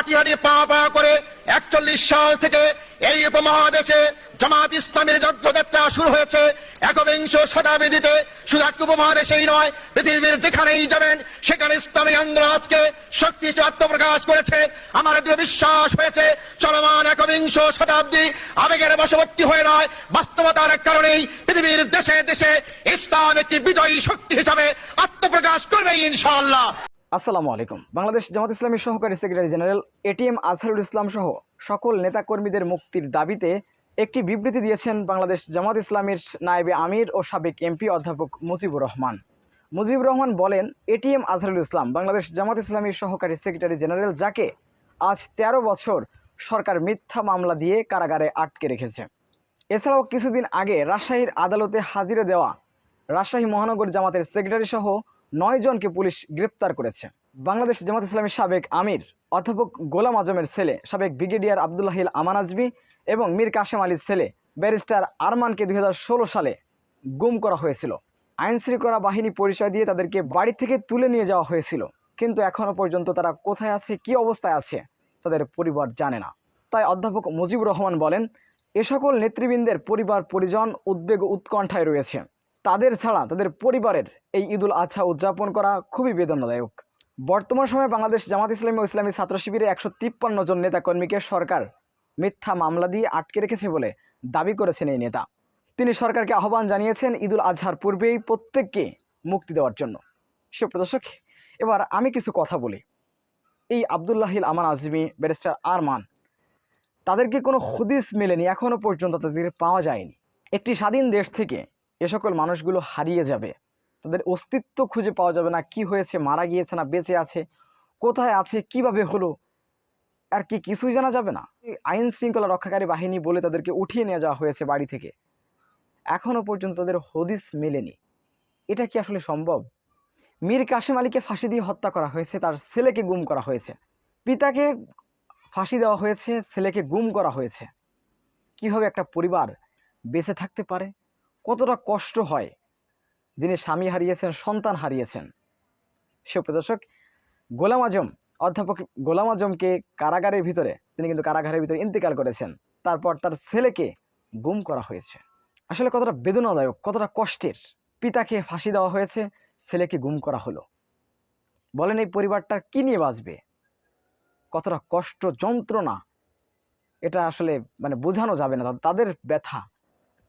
হাঁটি হাঁটি পা পা করে একচল্লিশ সাল থেকে এই উপমহাদেশে জামাত ইসলামের যজ্ঞযাত্রা শুরু হয়েছে। একবিংশ শতাব্দীতে শুধু এক উপমহাদেশেই নয়, পৃথিবীর যেখানেই যাবেন, সেখানে ইসলামী আন্দোলন আজকে শক্তিশালী আত্মপ্রকাশ করেছে। আমার দৃঢ় বিশ্বাস হয়েছে, চলমান একবিংশ শতাব্দী আবেগের বশবর্তী হয়ে নয়। বাস্তবতার কারণেই পৃথিবীর দেশে দেশে ইসলাম একটি বিজয়ী শক্তি হিসাবে আত্মপ্রকাশ করবে ইনশাআল্লাহ। আসসালামু আলাইকুম। বাংলাদেশ জামাত ইসলামীর সহকারী secretary general ATM Azharul Islam সহ সকল নেতাকর্মীদের মুক্তির দাবিতে একটি বিবৃতি দিয়েছেন বাংলাদেশ জামাত ইসলামীর নায়েবে আমির ও সাবেক এমপি অধ্যাপক মুজিবুর রহমান। মুজিবুর রহমান বলেন এটিএম আজহারুল ইসলাম বাংলাদেশ জামাত ইসলামীর সহকারী সেক্রেটারি জেনারেল, যাকে আজ ১৩ বছর সরকার মিথ্যা মামলা দিয়ে কারাগারে আটকে রেখেছে। এছাড়াও কিছুদিন আগে রাজশাহীর আদালতে হাজিরা দেওয়া রাজশাহী মহানগর জামাতের সেক্রেটারি সহ নয় জনকে পুলিশ গ্রেপ্তার করেছে। বাংলাদেশ জামাত ইসলামের সাবেক আমির, অধ্যাপক গোলাম আজমের ছেলে, সাবেক ব্রিগেডিয়ার আবদুল্লাহিল আমান আজমি এবং মীর কাশেম আলীর ছেলে, ব্যারিস্টার আরমানকে দুই হাজার ষোলো সালে গুম করা হয়েছিল। আইন শৃঙ্খলা বাহিনী পরিচয় দিয়ে তাদেরকে বাড়ি থেকে তুলে নিয়ে যাওয়া হয়েছিল। কিন্তু এখনও পর্যন্ত তারা কোথায় আছে, কী অবস্থায় আছে, তাদের পরিবার জানে না। তাই অধ্যাপক মুজিবুর রহমান বলেন এ সকল নেতৃবৃন্দের পরিবার পরিজন উদ্বেগ উৎকণ্ঠায় রয়েছে। তাদের ছাড়া তাদের পরিবারের এই ঈদুল আজহা উদযাপন করা খুবই বেদনাদায়ক। বর্তমান সময়ে বাংলাদেশ জামাত ইসলামী ও ইসলামী ছাত্র শিবিরে একশো তিপ্পান্ন জন নেতাকর্মীকে সরকার মিথ্যা মামলা দিয়ে আটকে রেখেছে বলে দাবি করেছেন এই নেতা। তিনি সরকারকে আহ্বান জানিয়েছেন ঈদুল আজহার পূর্বেই প্রত্যেককে মুক্তি দেওয়ার জন্য। সুপ্রদর্শক এবার আমি কিছু কথা বলি। এই আবদুল্লাহিল আমান আজমি, ব্যারিস্টার আরমান তাদেরকে কোনো হদিস মেলেনি? এখনও পর্যন্ত তাদের পাওয়া যায়নি। একটি স্বাধীন দেশ থেকে এ সকল মানুষগুলো হারিয়ে যাবে। তাদের অস্তিত্ব খুঁজে পাওয়া যাবে না, কি হয়েছে, মারা গিয়েছে না, বেঁচে আছে, কোথায় আছে, কীভাবে হলো, আর কি কিছুই জানা যাবে না। আইন শৃঙ্খলা রক্ষাকারী বাহিনী বলে তাদেরকে উঠিয়ে নিয়ে যাওয়া হয়েছে বাড়ি থেকে। এখনও পর্যন্ত তাদের হদিস মেলেনি। এটা কি আসলে সম্ভব? মীর কাশেম আলীকে ফাঁসি দিয়ে হত্যা করা হয়েছে, তার ছেলেকে গুম করা হয়েছে। পিতাকে ফাঁসি দেওয়া হয়েছে, ছেলেকে গুম করা হয়েছে। কীভাবে একটা পরিবার বেঁচে থাকতে পারে? কতটা কষ্ট হয় যিনি স্বামী হারিয়েছেন, সন্তান হারিয়েছেন। সুপ্রদর্শক গোলাম আজম, অধ্যাপক গোলাম আজমকে কারাগারের ভিতরে, তিনি কিন্তু কারাগারের ভিতরে ইন্তেকাল করেছেন। তারপর তার ছেলেকে গুম করা হয়েছে। আসলে কতটা বেদনাদায়ক, কতটা কষ্টের। পিতাকে ফাঁসি দেওয়া হয়েছে, ছেলেকে গুম করা হলো। বলেন এই পরিবারটা কি নিয়ে বাঁচবে? কতটা কষ্ট, যন্ত্রণা। এটা আসলে মানে বোঝানো যাবে না, তাদের ব্যথা।